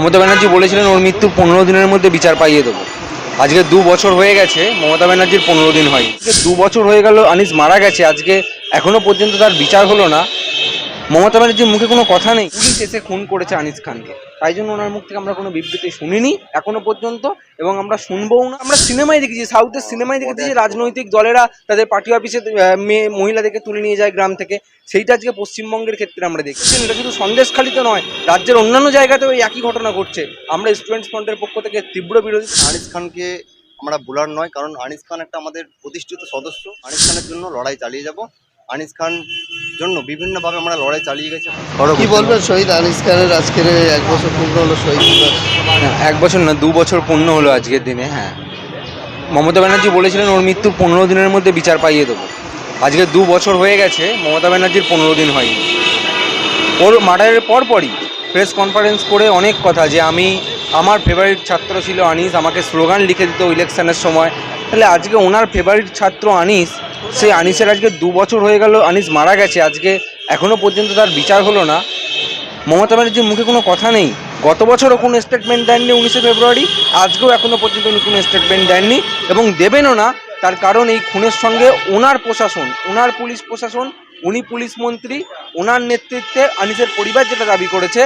মমতা ব্যানার্জি বলেছিলেন, ওর মৃত্যু পনেরো দিনের মধ্যে বিচার পাইয়ে দেবো। আজকে দু বছর হয়ে গেছে, মমতা ব্যানার্জির পনেরো দিন হয়। দু বছর হয়ে গেল, আনিস মারা গেছে। আজকে এখনও পর্যন্ত তার বিচার হলো না। মমতা ব্যানার্জির মুখে কোনো কথা নেই। পুলিশ এসে খুন করেছে আনিস খানকে। তাই জন্য ওনার মুখ থেকে আমরা কোনো বিবৃতি শুনিনি এখনও পর্যন্ত এবং আমরা শুনবও না। আমরা সিনেমায় দেখেছি, সাউথের সিনেমায় দেখেছি যে রাজনৈতিক দলেরা তাদের পার্টি অফিসে মেয়ে, মহিলাদেরকে তুলে নিয়ে যায় গ্রাম থেকে। সেইটা আজকে পশ্চিমবঙ্গের ক্ষেত্রে আমরা দেখছি। এটা শুধু সন্দেশখালিতে নয়। রাজ্যের অন্যান্য জায়গাতেও এই একই ঘটনা ঘটছে। আমরা স্টুডেন্টস ফ্রন্টের পক্ষ থেকে তীব্র বিরোধী। আনিস খানকে আমরা বোলার নয়, কারণ আনিস খান একটা আমাদের প্রতিষ্ঠিত সদস্য। আনিস খানের জন্য লড়াই চালিয়ে যাব। আনিস খান জন্য বিভিন্নভাবে আমরা লড়াই চালিয়ে গেছি। কি বলবেন শহীদ আনিস খানের? আজকের এক বছর পূর্ণ হলো শহীদ দিবস। এক বছর না দু বছর পূর্ণ হলো আজকের দিনে হ্যাঁ। মমতা ব্যানার্জি বলেছিলেন ওর মৃত্যু পনেরো দিনের মধ্যে বিচার পাইয়ে দেবো। আজকে দু বছর হয়ে গেছে মমতা ব্যানার্জির পনেরো দিন হয়নি। ওর মার্ডারের পরপরই প্রেস কনফারেন্স করে অনেক কথা যে আমি আমার ফেভারিট ছাত্র ছিল আনিস আমাকে স্লোগান লিখে দিত ইলেকশনের সময় তাহলে আজকে ওনার ফেভারিট ছাত্র আনিস, সেই আনিসের আজকে দু বছর হয়ে গেল, আনিস মারা গেছে, আজকে এখনও পর্যন্ত তার বিচার হলো না। মমতা ব্যানার্জির মুখে কোনো কথা নেই। গত বছরও কোনো স্টেটমেন্ট দেননি উনিশে ফেব্রুয়ারি, আজকেও এখনও পর্যন্ত উনি কোনো স্টেটমেন্ট দেননি এবং দেবেনও না। তার কারণ এই খুনের সঙ্গে ওনার প্রশাসন, ওনার পুলিশ প্রশাসন, উনি পুলিশ মন্ত্রী, ওনার নেতৃত্বে আনিসের পরিবার যেটা দাবি করেছে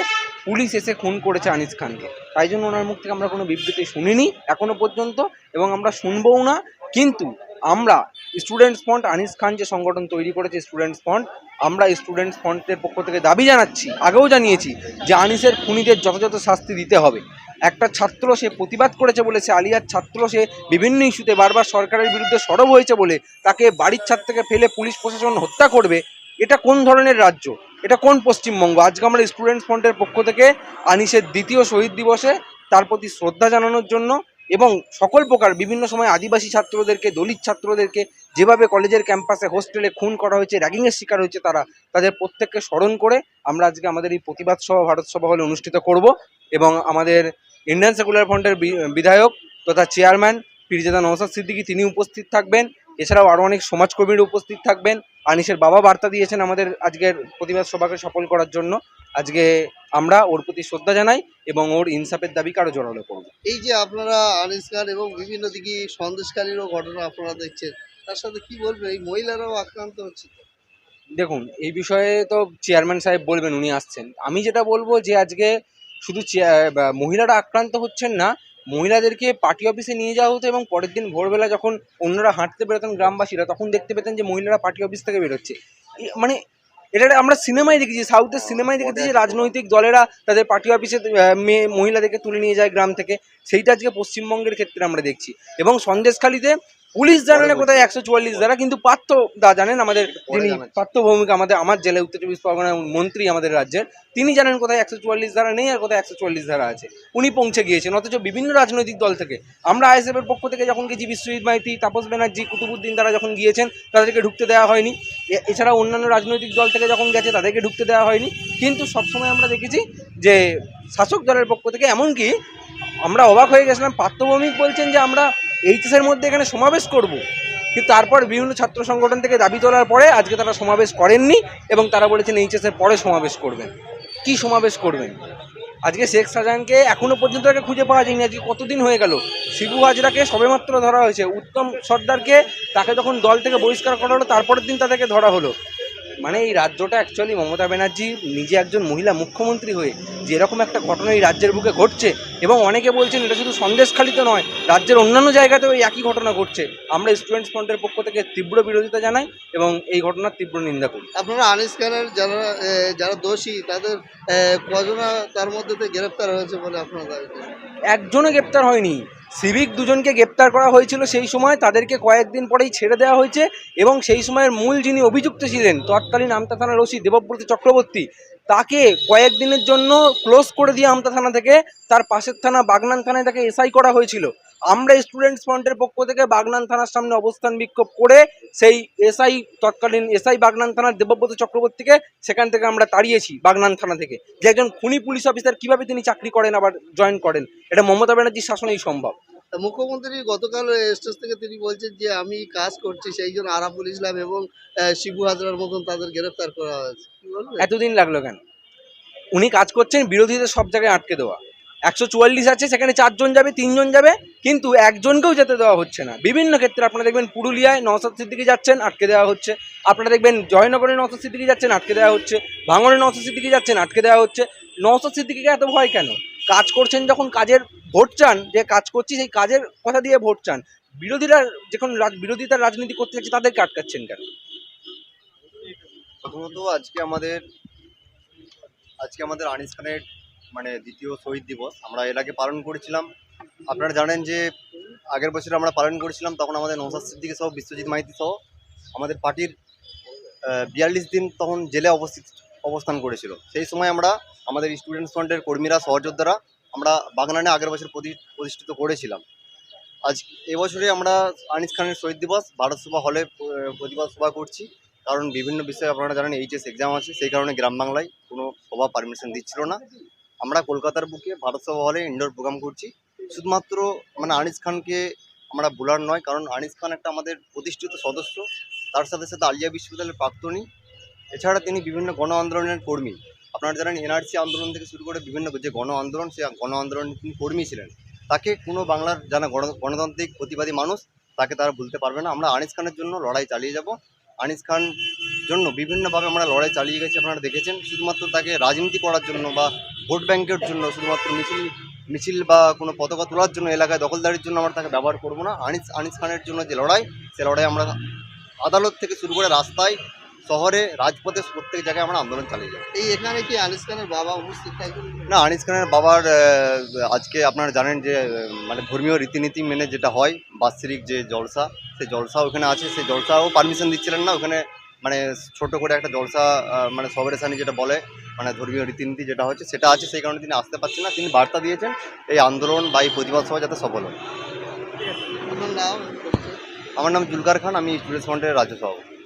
পুলিশ এসে খুন করেছে আনিস খানকে। তাই জন্য ওনার মুখ থেকে আমরা কোনো বিবৃতি শুনিনি এখনও পর্যন্ত এবং আমরা শুনবও না। কিন্তু আমরা স্টুডেন্টস ফ্রন্ট আনিস খান যে সংগঠন তৈরি করেছে স্টুডেন্টস ফ্রন্ট আমরা স্টুডেন্টস ফ্রন্টের পক্ষ থেকে দাবি জানাচ্ছি, আগেও জানিয়েছি যে আনিসের খুনিদের যথাযথ শাস্তি দিতে হবে। একটা ছাত্র সে প্রতিবাদ করেছে বলে সে আলিয়ার ছাত্র সে বিভিন্ন ইস্যুতে বারবার সরকারের বিরুদ্ধে সরব হয়েছে বলে তাকে বাড়ির ছাদ থেকে ফেলে পুলিশ প্রশাসন হত্যা করবে। এটা কোন ধরনের রাজ্য? এটা কোন পশ্চিমবঙ্গ? আজকে আমরা স্টুডেন্টস ফ্রন্টের পক্ষ থেকে আনিসের দ্বিতীয় শহীদ দিবসে তার প্রতি শ্রদ্ধা জানানোর জন্য এবং সকল প্রকার বিভিন্ন সময় আদিবাসী ছাত্রদেরকে, দলিত ছাত্রদেরকে যেভাবে কলেজের ক্যাম্পাসে হোস্টেলে খুন করা হয়েছে র্যাগিংয়ের শিকার হয়েছে তারা, তাদের প্রত্যেককে স্মরণ করে আমরা আজকে আমাদের এই প্রতিবাদ সভা, ভারত সভা হলে অনুষ্ঠিত করব এবং আমাদের ইন্ডিয়ান সেকুলার ফ্রন্টের বিধায়ক তথা চেয়ারম্যান পীরজাদা নওসাদ সিদ্দিকী তিনি উপস্থিত থাকবেন। এছাড়াও আরও অনেক সমাজকর্মীরা উপস্থিত থাকবেন। আনিসের বাবা বার্তা দিয়েছেন আমাদের আজকের প্রতিবাদ সভাকে সফল করার জন্য। আজকে আমরা ওর প্রতি শ্রদ্ধা জানাই এবং ওর ইনসাফের দাবিকে আরও জোরালো করব এই যে আপনারা আনিস খান এবং বিভিন্ন দিকে সন্দেশকারীরও ঘটনা আপনারা দেখছেন তার সাথে কি বলবেন? এই মহিলারাও আক্রান্ত হচ্ছে দেখুন এই বিষয়ে তো চেয়ারম্যান সাহেব বলবেন উনি আসছেন। আমি যেটা বলব যে আজকে শুধু মহিলারা আক্রান্ত হচ্ছেন না মহিলাদেরকে পার্টি অফিসে নিয়ে যাওয়া হতো এবং পরের দিন ভোরবেলা যখন অন্যরা হাঁটতে বেরোতেন গ্রামবাসীরা তখন দেখতে পেতেন যে মহিলারা পার্টি অফিস থেকে বেরোচ্ছে। মানে এটা আমরা সিনেমায় দেখেছি সাউথের সিনেমায় দেখেছি যে রাজনৈতিক দলেরা তাদের পার্টি অফিসে মেয়ে মহিলাদেরকে তুলে নিয়ে যায় গ্রাম থেকে। সেইটা আজকে পশ্চিমবঙ্গের ক্ষেত্রে আমরা দেখছি। এবং সন্দেশখালিতে পুলিশ জানে না কোথায় একশো চুয়াল্লিশ ধারা কিন্তু পার্থ দা জানেন আমাদের যিনি পার্থ ভৌমিক আমাদের আমার জেলা উত্তর চব্বিশ পরগনার মন্ত্রী আমাদের রাজ্যের তিনি জানেন কোথায় একশো চুয়াল্লিশ ধারা নেই আর কোথায় একশো চুয়াল্লিশ ধারা আছে। উনি পৌঁছে গিয়েছেন অথচ বিভিন্ন রাজনৈতিক দল থেকে। আমরা আইএসএফের পক্ষ থেকে যখন গেছি বিশ্বজিৎ মাইতি তাপস ব্যানার্জি কুতুবুদ্দিন তারা যখন গিয়েছেন তাদেরকে ঢুকতে দেওয়া হয়নি। এছাড়া অন্যান্য রাজনৈতিক দল থেকে যখন গেছে তাদেরকে ঢুকতে দেওয়া হয়নি। কিন্তু সবসময় আমরা দেখেছি যে শাসক দলের পক্ষ থেকে এমনকি আমরা অবাক হয়ে গেছিলাম পার্থভৌমিক বলছেন যে আমরা এইচএসের মধ্যে এখানে সমাবেশ করব। কিন্তু তারপর বিভিন্ন ছাত্র সংগঠন থেকে দাবি তোলার পরে আজকে তারা সমাবেশ করেননি এবং তারা বলেছেন এইচএসের পরে সমাবেশ করবেন। কি সমাবেশ করবেন? আজকে শেখ শাহজাহানকে এখনও পর্যন্ত তাকে খুঁজে পাওয়া যায়নি। আজকে কতদিন হয়ে গেল? শিবু হাজরাকে সবেমাত্র ধরা হয়েছে। উত্তম সর্দারকে তাকে যখন দল থেকে বহিষ্কার করা হলো, তারপরের দিন তাদেরকে ধরা হলো। মানে এই রাজ্যটা অ্যাকচুয়ালি মমতা ব্যানার্জি নিজে একজন মহিলা মুখ্যমন্ত্রী হয়ে যে এরকম একটা ঘটনা এই রাজ্যের বুকে ঘটছে এবং অনেকে বলছেন এটা শুধু সন্দেশখালিতে নয় রাজ্যের অন্যান্য জায়গাতেও এই একই ঘটনা ঘটছে। আমরা স্টুডেন্টস ফ্রন্টের পক্ষ থেকে তীব্র বিরোধিতা জানাই এবং এই ঘটনার তীব্র নিন্দা করি। আপনারা আনিস খানের যারা যারা দোষী তাদের কজনা তার মধ্যে থেকে গ্রেফতার হয়েছে বলে আপনারা একজনও গ্রেপ্তার হয়নি। সিভিক দুজনকে গ্রেপ্তার করা হয়েছিল সেই সময়, তাদেরকে কয়েকদিন পরেই ছেড়ে দেওয়া হয়েছে এবং সেই সময়ের মূল যিনি অভিযুক্ত ছিলেন, তৎকালীন আমতা থানার ওসি দেবব্রত চক্রবর্তী, তাকে কয়েকদিনের জন্য ক্লোজ করে দিয়ে আমতা থানা থেকে তার পাশের থানা বাগনান থানায় তাকে এসআই করা হয়েছিল। আমরা স্টুডেন্টস ফ্রন্টের পক্ষ থেকে বাগনান থানার সামনে অবস্থান বিক্ষোভ করে সেই এসআই তৎকালীন এসআই বাগনান থানার দেবব্রত চক্রবর্তীকে সেখান থেকে আমরা তাড়িয়েছি বাগনান থানা থেকে। যে একজন খুনি পুলিশ অফিসার কীভাবে তিনি চাকরি করেন আবার জয়েন করেন এটা মমতা ব্যানার্জির শাসনেই সম্ভব। মুখ্যমন্ত্রী গতকাল স্টেজ থেকে তিনি বলছেন যে আমি কাজ করছি সেই জন্য আরাফুল ইসলাম এবং শিবু হাজরার মতন তাদের গ্রেফতার করা হয়েছে। এতদিন লাগল কেন? উনি কাজ করছেন বিরোধীদের সব জায়গায় আটকে দেওয়া। একশো চুয়াল্লিশ আছে, সেখানে চারজন যাবে, তিনজন যাবে, কিন্তু একজনকেও যেতে দেওয়া হচ্ছে না। বিভিন্ন ক্ষেত্রে আপনারা দেখবেন পুরুলিয়ায় নওসাদ সিদ্দিকি যাচ্ছেন, আটকে দেওয়া হচ্ছে। আপনারা দেখবেন জয়নগরে নওসাদ সিদ্দিকি যাচ্ছেন, আটকে দেওয়া হচ্ছে। ভাঙড়ে নওসাদ সিদ্দিকি যাচ্ছেন, আটকে দেওয়া হচ্ছে। নওসাদ সিদ্দিকিকে এত ভয় কেন? কাজ করছেন যখন কাজের ভোট চান, যে কাজ করছি, সেই কাজের কথা দিয়ে ভোট চান। বিরোধীরা যখন বিরোধিতার রাজনীতি করতে যাচ্ছে, তাদেরকে আটকাচ্ছেন কেন? প্রথমত আজকে আমাদের আজকে আমাদের আনিস খানের মানে দ্বিতীয় শহীদ দিবস। আমরা এর আগে পালন করেছিলাম। আপনারা জানেন যে আগের বছর আমরা পালন করেছিলাম, তখন আমাদের নৌসাদ সিদ্দিকি সহ, বিশ্বজিৎ মাইতি সহ, আমাদের পার্টির বিয়াল্লিশ দিন তখন জেলে অবস্থিত, অবস্থান করেছিল। সেই সময় আমরা আমাদের স্টুডেন্টস ফ্রন্টের কর্মীরা, সহযোদ্ধারা আমরা বাগনানে আগের বছর প্রতি- প্রতিষ্ঠিত করেছিলাম। আজ এবছরে আমরা আনিস খানের শহীদ দিবস, ভারত সভা হলে প্রতিবাদ সভা করছি। কারণ বিভিন্ন বিষয়ে আপনারা জানেন, এইচএস এক্সাম আছে, সেই কারণে গ্রাম বাংলায় কোনো সভা পারমিশন দিচ্ছিল না। আমরা কলকাতার বুকে ভারত সভা হলে ইনডোর প্রোগ্রাম করছি। শুধুমাত্র মানে আনিস খানকে আমরা বোলার নয়, কারণ আনিস খান একটা আমাদের প্রতিষ্ঠিত সদস্য। তার সাথে সাথে আলিয়া বিশ্ববিদ্যালয়ের প্রাক্তনী। এছাড়া তিনি বিভিন্ন গণ আন্দোলনের কর্মী। আপনারা জানেন এনআরসি আন্দোলন থেকে শুরু করে বিভিন্ন যে গণ আন্দোলন সেই গণ আন্দোলনের তিনি কর্মী ছিলেন। তাকে কোনো বাংলার গণ- গণতান্ত্রিক প্রতিবাদী মানুষ, তাকে তারা ভুলতে পারবে না। আমরা আনিস খানের জন্য লড়াই চালিয়ে যাব। আনিস খান জন্য বিভিন্নভাবে আমরা লড়াই চালিয়ে গেছি, আপনারা দেখেছেন। শুধুমাত্র তাকে রাজনীতি করার জন্য বা ভোট ব্যাংকের জন্য শুধুমাত্র মিছিল মিছিল বা কোনো পতাকা তোলার জন্য এলাকায় দখলদারির জন্য আমরা তাকে ব্যবহার করব না। আনিস আনিস খানের জন্য যে লড়াই সে লড়াই আমরা আদালত থেকে শুরু করে রাস্তায় শহরে রাজপথে প্রত্যেক জায়গায় আমরা আন্দোলন চালিয়ে যাব। এই এখানে কি আনিস খানের বাবা উপস্থিত না আনিস খানের বাবার আজকে আপনারা জানেন যে মানে ধর্মীয় রীতিনীতি মেনে যেটা হয় বাৎসরিক যে জলসা সেই জলসা ওখানে আছে সেই জলসাও পারমিশন দিচ্ছিলেন না ওখানে মানে ছোট করে একটা জলসা মানে সবরেশানি যেটা বলে মানে ধর্মীয় রীতিনীতি যেটা হচ্ছে সেটা আছে সেই কারণে তিনি আসতে পারছেন না। তিনি বার্তা দিয়েছেন এই আন্দোলন বা এই প্রতিবাদ সভা যাতে সফল হয়? আমার নাম জুলকার খান আমি স্টুডেন্টস ফ্রন্টের রাজ্য সভাপতি।